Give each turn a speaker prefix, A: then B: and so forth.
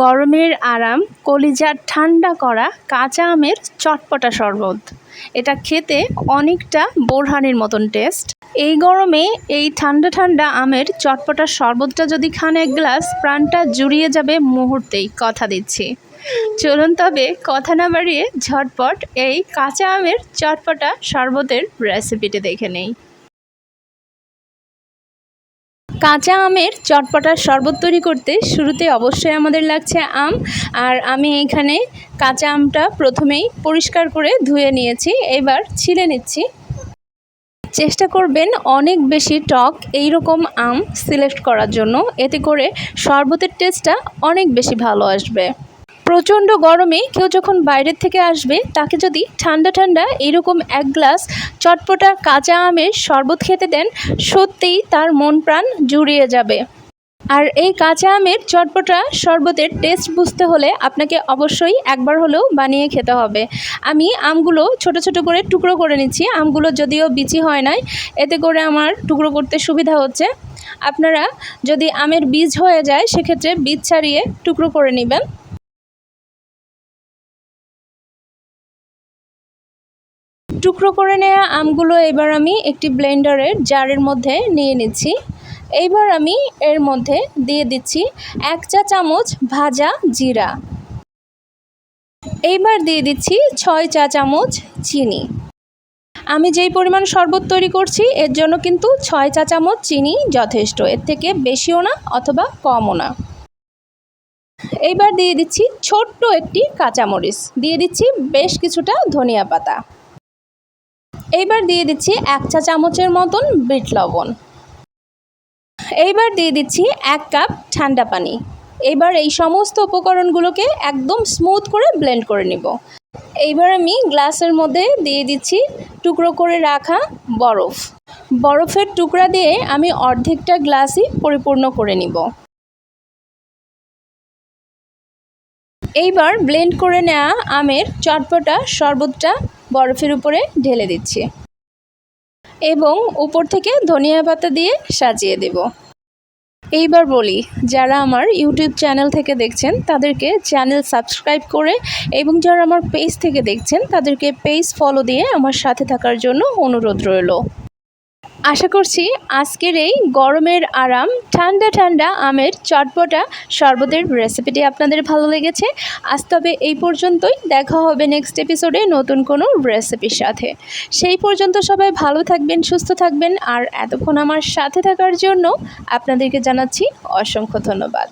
A: গরমের আরাম কলিজা ঠান্ডা করা, কাঁচা আমের চটপটা শরবত। এটা খেতে অনেকটা বোরহানির মতন টেস্ট। এই গরমে এই ঠান্ডা ঠান্ডা আমের চটপটা শরবতটা যদি খান এক গ্লাস, প্রাণটা জুড়িয়ে যাবে মুহূর্তেই, কথা দিচ্ছি। চলুন তবে কথা না বাড়িয়ে ঝটপট এই কাঁচা আমের চটপটা শরবতের রেসিপিটি দেখে নেই। কাঁচা আমের চটপটার শরবত তৈরি করতে শুরুতে অবশ্যই আমাদের লাগছে আম। আর আমি এখানে কাঁচা আমটা প্রথমেই পরিষ্কার করে ধুয়ে নিয়েছি, এবার ছিলে নিচ্ছি। চেষ্টা করবেন অনেক বেশি টক এই রকম আম সিলেক্ট করার জন্য, এতে করে শরবতের টেস্টটা অনেক বেশি ভালো আসবে। প্রচণ্ড গরমে কেউ যখন বাইরের থেকে আসবে, তাকে যদি ঠান্ডা ঠান্ডা এরকম এক গ্লাস চটপটা কাঁচা আমের শরবত খেতে দেন, সত্যিই তার মন প্রাণ জুড়িয়ে যাবে। আর এই কাঁচা আমের চটপটা শরবতের টেস্ট বুঝতে হলে আপনাকে অবশ্যই একবার হলেও বানিয়ে খেতে হবে। আমি আমগুলো ছোট ছোট করে টুকরো করে নিচ্ছি। আমগুলো যদিও বিচি হয় নাই, এতে করে আমার টুকরো করতে সুবিধা হচ্ছে। আপনারা যদি আমের বীজ হয়ে যায়, সেক্ষেত্রে বীজ ছাড়িয়ে টুকরো করে নেবেন। টুকরো করে নেওয়া আমগুলো এবার আমি একটি ব্লেন্ডারের জারের মধ্যে নিয়ে নিচ্ছি। এইবার আমি এর মধ্যে দিয়ে দিচ্ছি এক চা চামচ ভাজা জিরা। এইবার দিয়ে দিচ্ছি ছয় চা চামচ চিনি। আমি যেই পরিমাণ শরবত তৈরি করছি, এর জন্য কিন্তু ছয় চা চামচ চিনি যথেষ্ট। এর থেকে বেশিও না, অথবা কমও না। এইবার দিয়ে দিচ্ছি ছোট্ট একটি কাঁচামরিচ। দিয়ে দিচ্ছি বেশ কিছুটা ধনিয়া পাতা। এইবার দিয়ে দিচ্ছি এক চা চামচের মতন বিট লবণ। এইবার দিয়ে দিচ্ছি এক কাপ ঠান্ডা পানি। এইবার এই সমস্ত উপকরণগুলোকে একদম স্মুথ করে ব্লেন্ড করে নিব। এইবার আমি গ্লাসের মধ্যে দিয়ে দিচ্ছি টুকরো করে রাখা বরফ। বরফের টুকরা দিয়ে আমি অর্ধেকটা গ্লাসই পরিপূর্ণ করে নিব। এইবার ব্লেন্ড করে নেওয়া আমের চটপটা শরবতটা বরফের উপরে ঢেলে দিচ্ছি। এবং উপর থেকে ধনিয়া পাতা দিয়ে সাজিয়ে দেব। এইবার বলি, যারা আমার ইউটিউব চ্যানেল থেকে দেখছেন, তাদেরকে চ্যানেল সাবস্ক্রাইব করে এবং যারা আমার পেজ থেকে দেখছেন, তাদেরকে পেজ ফলো দিয়ে আমার সাথে থাকার জন্য অনুরোধ রইল। আশা করছি আজকের এই গরমের আরাম, ঠান্ডা ঠান্ডা আমের চটপটা শরবতের রেসিপিটি আপনাদের ভালো লেগেছে। আজ তবে এই পর্যন্তই। দেখা হবে নেক্সট এপিসোডে নতুন কোনো রেসিপির সাথে। সেই পর্যন্ত সবাই ভালো থাকবেন, সুস্থ থাকবেন। আর এতক্ষণ আমার সাথে থাকার জন্য আপনাদেরকে জানাচ্ছি অসংখ্য ধন্যবাদ।